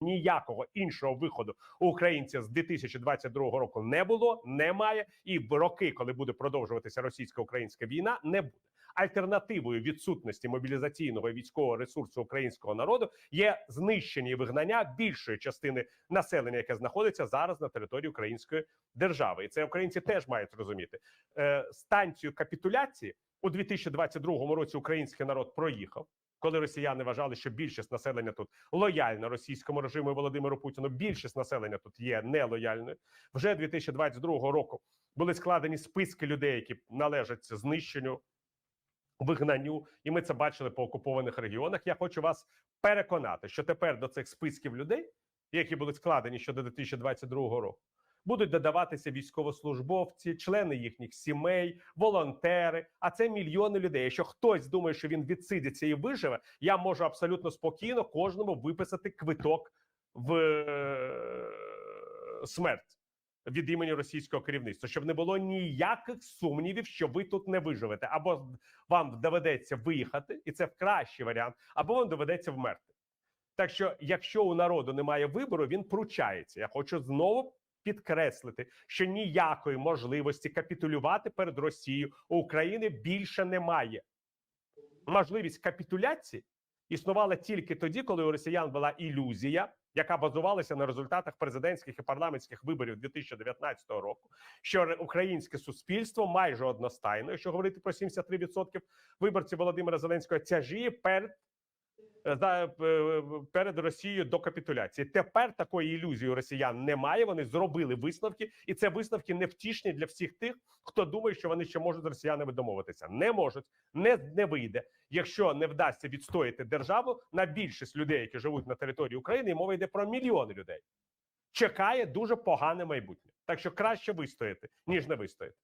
ніякого іншого виходу у українців з 2022 року не було, немає, і в роки, коли буде продовжуватися російсько-українська війна, не буде. Альтернативою відсутності мобілізаційного і військового ресурсу українського народу є знищення і вигнання більшої частини населення, яке знаходиться зараз на території української держави, і це українці теж мають розуміти. Е, станцію капітуляції у 2022 році український народ проїхав. Коли росіяни вважали, що більшість населення тут лояльна російському режиму Володимиру Путіну, більшість населення тут є нелояльною. Вже 2022 року були складені списки людей, які належать знищенню, вигнанню, і ми це бачили по окупованих регіонах. Я хочу вас переконати, що тепер до цих списків людей, які були складені щодо 2022 року, будуть додаватися військовослужбовці, члени їхніх сімей, волонтери. А це мільйони людей. Якщо хтось думає, що він відсидиться і виживе, я можу абсолютно спокійно кожному виписати квиток в е, смерть від імені російського керівництва, щоб не було ніяких сумнівів, що ви тут не виживете, або вам доведеться виїхати, і це кращий варіант, або вам доведеться вмерти. Так що, якщо у народу немає вибору, він пручається. Я хочу знову підкреслити, що ніякої можливості капітулювати перед Росією у України більше немає. Можливість капітуляції існувала тільки тоді, коли у росіян була ілюзія, яка базувалася на результатах президентських і парламентських виборів 2019 року, що українське суспільство майже одностайно, якщо говорити про 73% виборців Володимира Зеленського, тяжіє перед перед Росією до капітуляції. Тепер такої ілюзії у росіян немає. Вони зробили висновки, і це висновки невтішні для всіх тих, хто думає, що вони ще можуть з росіянами домовитися. Не можуть, не, не вийде. Якщо не вдасться відстояти державу на більшість людей, які живуть на території України, і мова йде про мільйони людей. Чекає дуже погане майбутнє. Так що краще вистояти, ніж не вистояти.